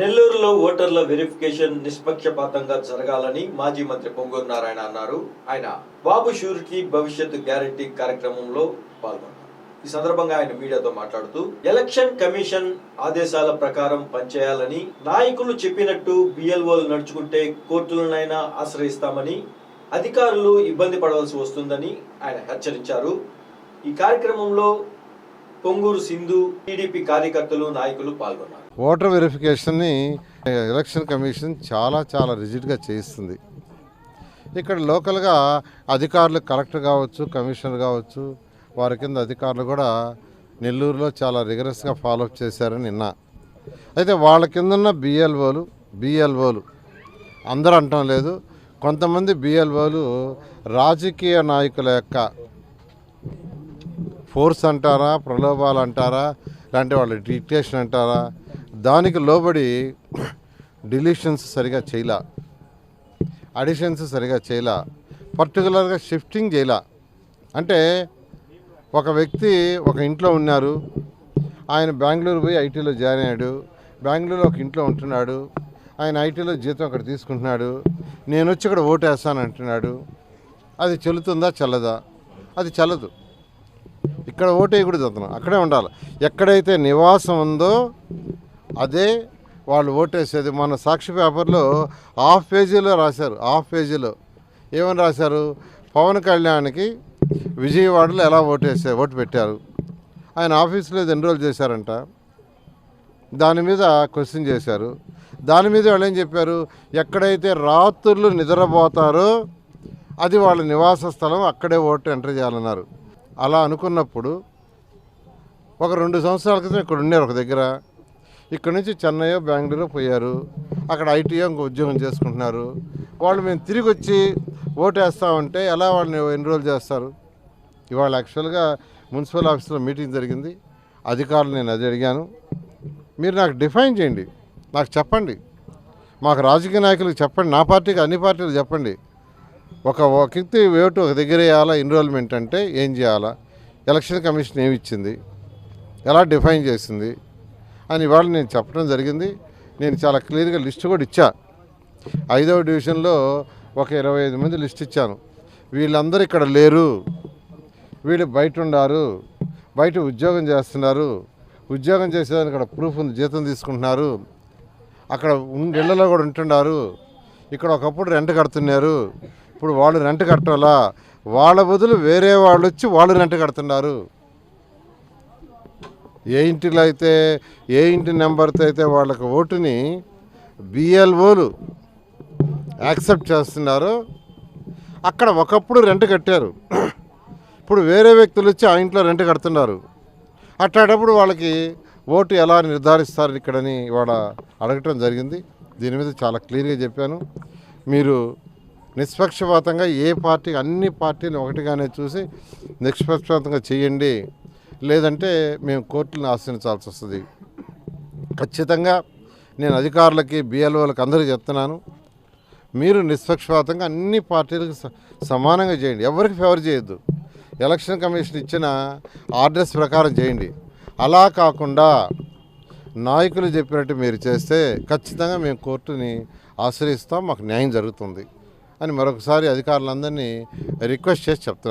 నెల్లూరులో ఓటర్ల వెరిఫికేషన్ నిష్పక్షపాతంగా జరగాలని మాజీ మంత్రి పొంగూరు నారాయణ అన్నారు. ఆయన బాబు షూరిటీ భవిష్యత్తు గ్యారంటీ కార్యక్రమంలో పాల్గొన్నారు. ఈ సందర్భంగా ఆయన మీడియాతో మాట్లాడుతూ ఎలక్షన్ కమిషన్ ఆదేశాల ప్రకారం పనిచేయాలని నాయకులు చెప్పినట్టు బిఎల్ఓలు నడుచుకుంటే కోర్టులనైనా ఆశ్రయిస్తామని అధికారులు ఇబ్బంది పడవలసి వస్తుందని ఆయన హెచ్చరించారు. ఈ కార్యక్రమంలో పొంగూరు సింధు టీడీపీ కార్యకర్తలు నాయకులు పాల్గొన్నారు. ఓటర్ వెరిఫికేషన్ని ఎలక్షన్ కమిషన్ చాలా చాలా రిజిడ్గా చేయిస్తుంది. ఇక్కడ లోకల్గా అధికారులు కలెక్టర్ కావచ్చు కమిషనర్ కావచ్చు వారి కింద అధికారులు కూడా నెల్లూరులో చాలా రిగరస్గా ఫాలోఅప్ చేశారని నిన్న. అయితే వాళ్ళ కింద ఉన్న బిఎల్ఓలు బిఎల్ఓలు అందరూ అంటం లేదు. కొంతమంది బిఎల్ఓలు రాజకీయ నాయకుల యొక్క ఫోర్స్ అంటారా ప్రలోభాలు అంటారా లేదంటే వాళ్ళ డిక్టేషన్ అంటారా? దానికి లోబడి డిలీషన్స్ సరిగా చేయలా. అడిషన్స్ సరిగా చేయలా. పర్టికులర్గా షిఫ్టింగ్ చేయలా. అంటే ఒక వ్యక్తి ఒక ఇంట్లో ఉన్నారు. ఆయన బెంగళూరు పోయి ఐటీలో జాయిన్ అయ్యాడు. బెంగళూరులో ఒక ఇంట్లో ఉంటున్నాడు. ఆయన ఐటీలో జీతం అక్కడ తీసుకుంటున్నాడు. నేను వచ్చి ఇక్కడ ఓటు వేస్తాను అంటున్నాడు. అది చెల్లుతుందా చల్లదా? అది చల్లదు. ఇక్కడ ఓటేయకూడదు అతను అక్కడే ఉండాలి. ఎక్కడైతే నివాసం ఉందో అదే వాళ్ళు ఓటేసేది మన సాక్షి పేపర్లో హాఫ్ పేజీలో రాశారు. హాఫ్ పేజీలో ఏమని రాశారు? పవన్ కళ్యాణ్కి విజయవాడలో ఎలా ఓటేసే ఓటు పెట్టారు. ఆయన ఆఫీస్లో ఇది ఎన్రోల్ చేశారంట? దాని మీద క్వశ్చన్ చేశారు. దాని మీద వాళ్ళు ఏం చెప్పారు? ఎక్కడైతే రాత్రులు నిద్రపోతారో అది వాళ్ళ నివాస స్థలం అక్కడే ఓటు ఎంటర్ చేయాలన్నారు. అలా అనుకున్నప్పుడు ఒక రెండు సంవత్సరాల క్రితం ఇక్కడ ఉన్నారు ఒక దగ్గర. ఇక్కడ నుంచి చెన్నై బెంగళూరు పోయారు. అక్కడ ఐటీఐ ఇంకో ఉద్యోగం చేసుకుంటున్నారు. వాళ్ళు మేము తిరిగి వచ్చి ఓటేస్తామంటే ఎలా వాళ్ళని ఎన్రోల్ చేస్తారు? ఇవాళ యాక్చువల్గా మున్సిపల్ ఆఫీస్లో మీటింగ్ జరిగింది. అధికారులు నేను అది అడిగాను. మీరు నాకు డిఫైన్ చేయండి. నాకు చెప్పండి. మాకు రాజకీయ నాయకులకు చెప్పండి. నా పార్టీకి అన్ని పార్టీలు చెప్పండి. ఒక ఒక వ్యక్తి ఓటు ఒక దగ్గర వేయాలా? ఎన్రోల్మెంట్ అంటే ఏం చేయాలా? ఎలక్షన్ కమిషన్ ఏమి ఇచ్చింది? ఎలా డిఫైన్ చేసింది? అని ఇవాళ నేను చెప్పడం జరిగింది. నేను చాలా క్లియర్గా లిస్ట్ కూడా ఇచ్చా. ఐదవ డివిజన్లో ఒక ఇరవై ఐదు మంది లిస్ట్ ఇచ్చాను. వీళ్ళందరూ ఇక్కడ లేరు. వీళ్ళు బయట ఉండారు. బయట ఉద్యోగం చేస్తున్నారు. ఉద్యోగం చేసేదానికి ఇక్కడ ప్రూఫ్ ఉంది జీతం తీసుకుంటున్నారు. అక్కడ ఇళ్ళలో కూడా ఉంటున్నారు. ఇక్కడ ఒకప్పుడు రెంట్ కడుతున్నారు. ఇప్పుడు వాళ్ళు రెంట్ కట్టాలా? వాళ్ళ బదులు వేరే వాళ్ళు వచ్చి వాళ్ళు రెంట్ కడుతున్నారు. ఏ ఇంటిలో అయితే ఏ ఇంటి నెంబర్తో అయితే వాళ్ళకి ఓటుని బిఎల్ఓలు యాక్సెప్ట్ చేస్తున్నారో అక్కడ ఒకప్పుడు రెంట్ కట్టారు. ఇప్పుడు వేరే వ్యక్తులు వచ్చి ఆ ఇంట్లో రెంట్ కడుతున్నారు. అట్లాంటప్పుడు వాళ్ళకి ఓటు ఎలా నిర్ధారిస్తారు ఇక్కడని ఇవాళ అడగటం జరిగింది. దీని మీద చాలా క్లియర్గా చెప్పాను. మీరు నిష్పక్షపాతంగా ఏ పార్టీ అన్ని పార్టీలు ఒకటిగానే చూసి నిష్పక్షపాతంగా చేయండి. లేదంటే మేము కోర్టులను ఆశ్రయించాల్సి వస్తుంది. ఖచ్చితంగా నేను అధికారులకి బిఎల్ఓలకు అందరికీ చెప్తున్నాను మీరు నిష్పక్షపాతంగా అన్ని పార్టీలకు స- సమానంగా చేయండి. ఎవరికి ఫేవర్ చేయొద్దు. ఎలక్షన్ కమిషన్ ఇచ్చిన ఆర్డర్స్ ప్రకారం చేయండి. అలా కాకుండా నాయకులు చెప్పినట్టు మీరు చేస్తే ఖచ్చితంగా మేము కోర్టుని ఆశ్రయిస్తాం మాకు న్యాయం జరుగుతుంది. అని మరొకసారి అధికారులందరినీ రిక్వెస్ట్ చేసి చెప్తున్నారు